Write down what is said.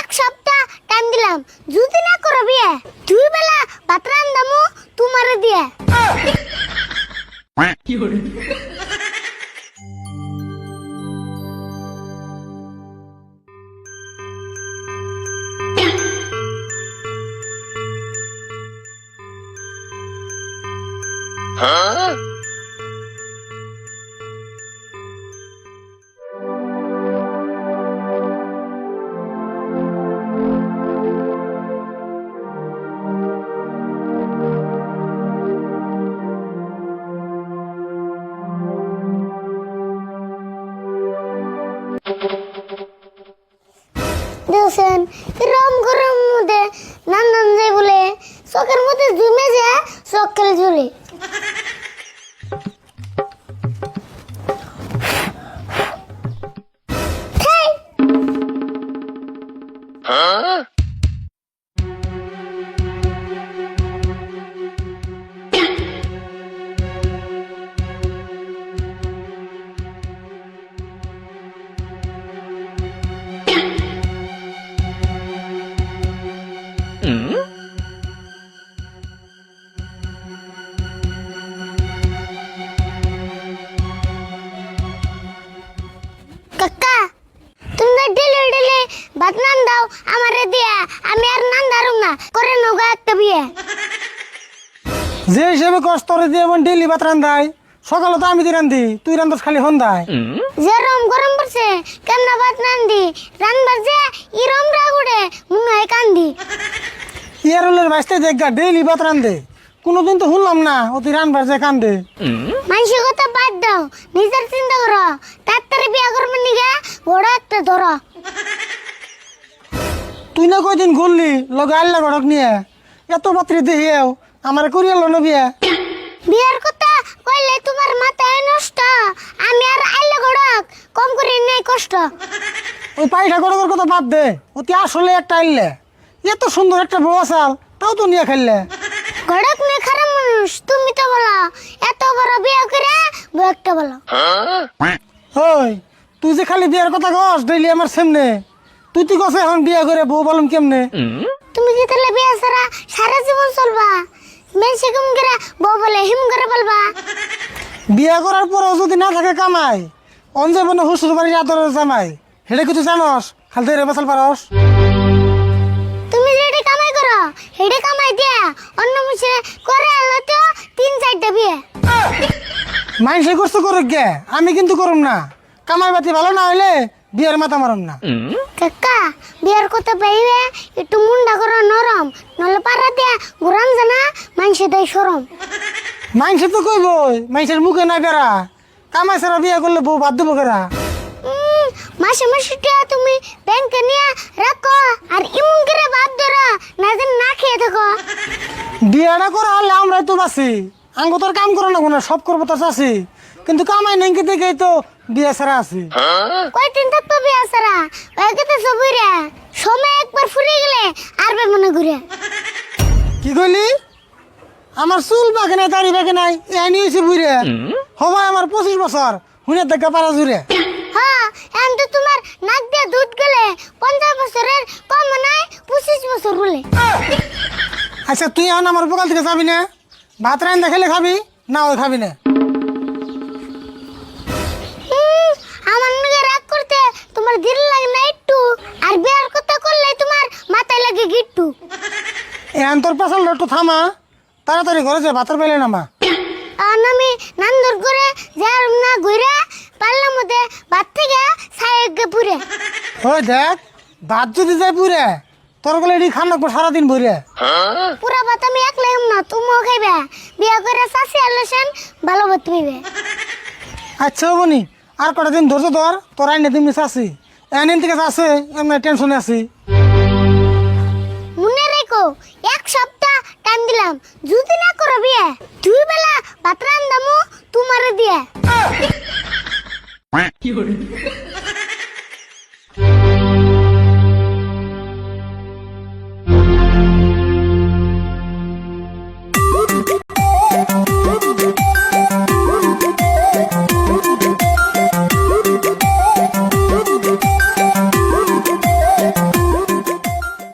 এক সপ্তাহ টাইম দিলাম। যদি না করো বিয়ে দুই বেলা ভাত রান্দামু তোমার দিয়ে। দেখছেন রম গরম মধ্যে নান নান যায় বলে। চোখের মধ্যে জমে যায়, চোখ খেলে ঝুলে। হেই! আমারে দিয়া। আমি আর নান দারুম না করে নৌকা একটা বিয়ে। যে হিসেবে কষ্ট করে দিয়ে এমন ডেলি ভাত রান্ধাই সকালে তো আমি দি রান্ধি তুই রান্ধাস খালি সন্ধ্যায়। যেরম গরম পড়ছে কেমনা ভাত নান দি রানবার যে ইরম রাগুড়ে হয় কান্দি। ইয়ারুলের বাইসতে দেখা ডেইলি ভাত রান্ধে কোনোদিন তো শুনলাম না ও তুই রানবার যে কান্দে। মানুষের কথা বাদ দাও নিজের চিন্তা করো তাড়াতাড়ি বিয়া করবেন নিগা বড় একটা ধরো। তুই না কয়দিন ঘুরলি? লগে আল্লাহ ঘটক নিয়ে। এত পাত্রী দেখিয়েও আমার করিয়াল না বিয়ে? বিয়ার কথা কইলে তোমার মাথায় নষ্ট। আমি আর আইলে গড়ক কম করে নাই কষ্ট। ওই পাইটা গড়গর কথা বাদ দে অতি আসলে একটা আইলে। এত সুন্দর একটা বউ আসাল তাও তো নিয়ে খেললে গড়ক নে খারাপ মানুষ তুমি তো বলো। এত বড় বিয়া করে বউ একটা বলো। ওই তুই যে খালি বিয়ের কথা কস ডেইলি আমার সামনে। তুই তুই কস এখন বিয়ে করে বউ বলম কেমনে? তুমি কি তাহলে বিয়া সারা সারা জীবন চলবা। মেনসে কম করে বউ বলে হিম করে বলবা বিয়ে করার পরেও যদি না থাকে কামাই অঞ্জে বনে হুসুর বাড়ির আদরের জামাই। হেডে কিছু জানস? খালি ধরে বসাল পারস? তুমি যেটা কামাই করো হেডে কামাই দিয়া অন্য মুছে করে আলো তো তিন চারটা বিয়ে। মাইসে করছে করুক গে? আমি কিন্তু করুম না। কামাই বাতি ভালো না হইলে বিয়ের মাথা মারুম না। কাকা বিয়ার কথা পাইবে একটু মুন্ডা করো নরম নলে পারা দিয়া ঘুরান জানা মানুষে দেয় সরম। মাইসে তো কইবই মাইসের মুখে না বেড়া। কামাই ছাড়া বিয়ে করলে বউ বাদ দেবো কেরা? মাসে মাসে টিয়া তুমি ব্যাংকে নিয়ে রাখো আর ইমন করে বাদ ধরো না যেন না খেয়ে থাকো। বিয়েটা করা হলে আমরাই তো বাঁচি। আঙ্গ তোর কাম করো না কোনো সব করব তো চাষি। কিন্তু কামাই নেই দেখেই তো বিয়ে ছাড়া আছি। কয়দিন থাকতো বিয়া সারা ওইকে সবুরে সময় একবার ফুরিয়ে গেলে আর মনে ঘুরে। কি কইলি? আমার চুল বাকি নাই দাড়ি বাকি নাই এ নিয়েছি বুড়ে হবাই আমার পঁচিশ বছর হুনে দেখা পারা জুড়ে। হ্যাঁ এখন তো তোমার নাক দিয়ে দুধ গেলে পঞ্চাশ বছরের কম নাই পঁচিশ বছর বলে। আচ্ছা তুই এখন আমার বকাল থেকে যাবি না? ভাত রান্না খেলে খাবি না ওই খাবি না? এখন তোর পেছাল একটু থামা। তাড়াতাড়ি ঘরে যা ভাতের পেলে নামা। আর আমি নান্দর করে যার না ঘুরে পাল্লার মধ্যে ভাত থেকে গে পুরে। ওই দেখ ভাত যদি যায় পুরে তোর গলে এটি খান রাখব সারাদিন ভরে। পুরা ভাত আমি একলাই খাম না তুমিও খাইবে। বিয়া করে চাষি আলোচন ভালো ভাত পাইবে আচ্ছা হবনি আর কটা দিন ধরছো তোর তোর আইনে দিন আসি এনিন থেকে আছে এমনি টেনশনে আছি। মনে রেখো টাইম দিলাম। যদি না করো বিয়ে দুই বেলা ভাত রান্দামু তোমারে দিয়ে।